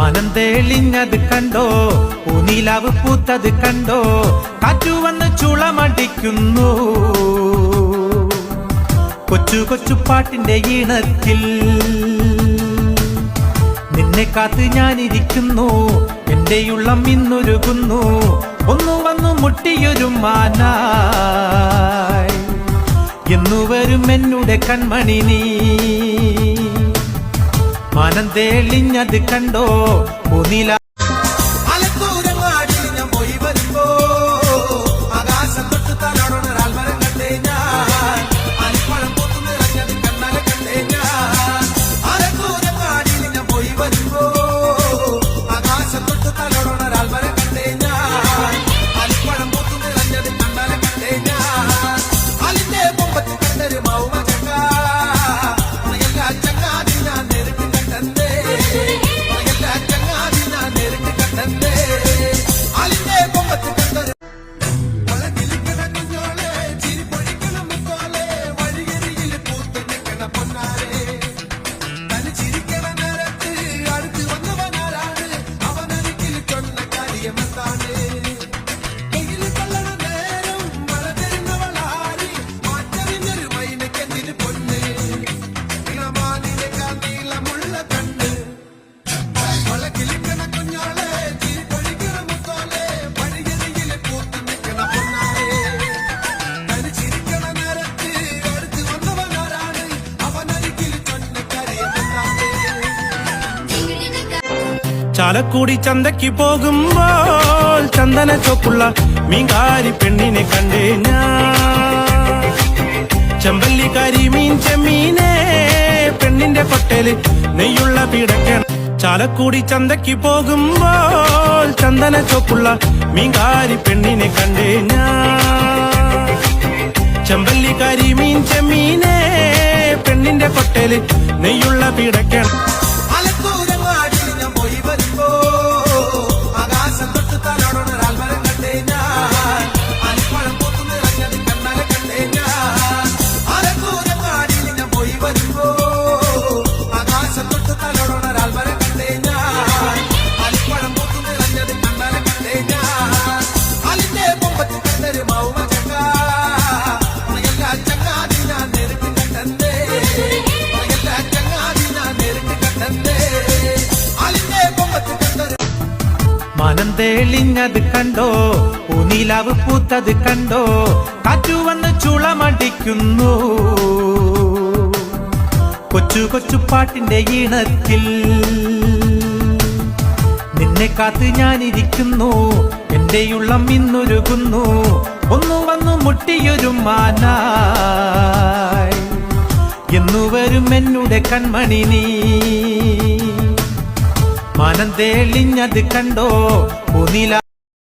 മനം തെളിഞ്ഞത് കണ്ടോ? പൂനിലാവ് പൂത്തത് കണ്ടോ? കാറ്റു വന്ന് ചുളമടിക്കുന്നു. കൊച്ചു കൊച്ചു പാട്ടിന്റെ ഈണത്തിൽ. നിന്നെ കാത്ത് ഞാനിരിക്കുന്നു. എന്റെ ഉള്ളം ഇന്നൊരുകുന്നു. ഒന്നു വന്നു മുട്ടിയൊരു മാനായി. എന്നു വരും എന്നുടെ കൺമണി നീ. മനം തെളിഞ്ഞത് കണ്ടോ? ഒന്നില അലക്കൂരങ്ങാടിയിൽ ഞാൻ പോയി വരുമ്പോ നേരിട്ട് കണ്ടേ ചാലക്കുടി ചന്തയ്ക്ക് പോകുമ്പോൾ ചന്ദന ചോപ്പുള്ള മീൻകാരി പെണ്ണിനെ കണ്ടേ ഞാൻ. ചെമ്പല്ലിക്കാരി മീൻ ചെമ്മീനെ പെണ്ണിന്റെ പൊട്ടൽ നെയ്യുള്ള പീടക്കണം ചാലക്കുടി ചന്തയ്ക്ക് പോകുമ്പോൾ ചന്ദന ചോപ്പുള്ള മീൻകാരി പെണ്ണിനെ കണ്ടേ ഞാൻ. ചെമ്പല്ലിക്കാരി മീൻ ചെമ്മീനെ പെണ്ണിന്റെ പൊട്ടൽ നെയ്യുള്ള പീടക്കണം മനം തെളിഞ്ഞത് കണ്ടോ? പൂനിലാവ് പൂത്തത് കണ്ടോ? കാറ്റു വന്ന് ചുളമടിക്കുന്നു. കൊച്ചു കൊച്ചു പാട്ടിന്റെ ഈണത്തിൽ. നിന്നെ കാത്ത് ഞാനിരിക്കുന്നു. എന്റെ ഉള്ളം ഇന്നൊരുകുന്നു. ഒന്നു വന്നു മുട്ടിയൊരു മാനായി. എന്നു വരും എന്നുടെ കൺമണി നീ. മനം തെളിഞ്ഞത് കണ്ടോ? പൂനില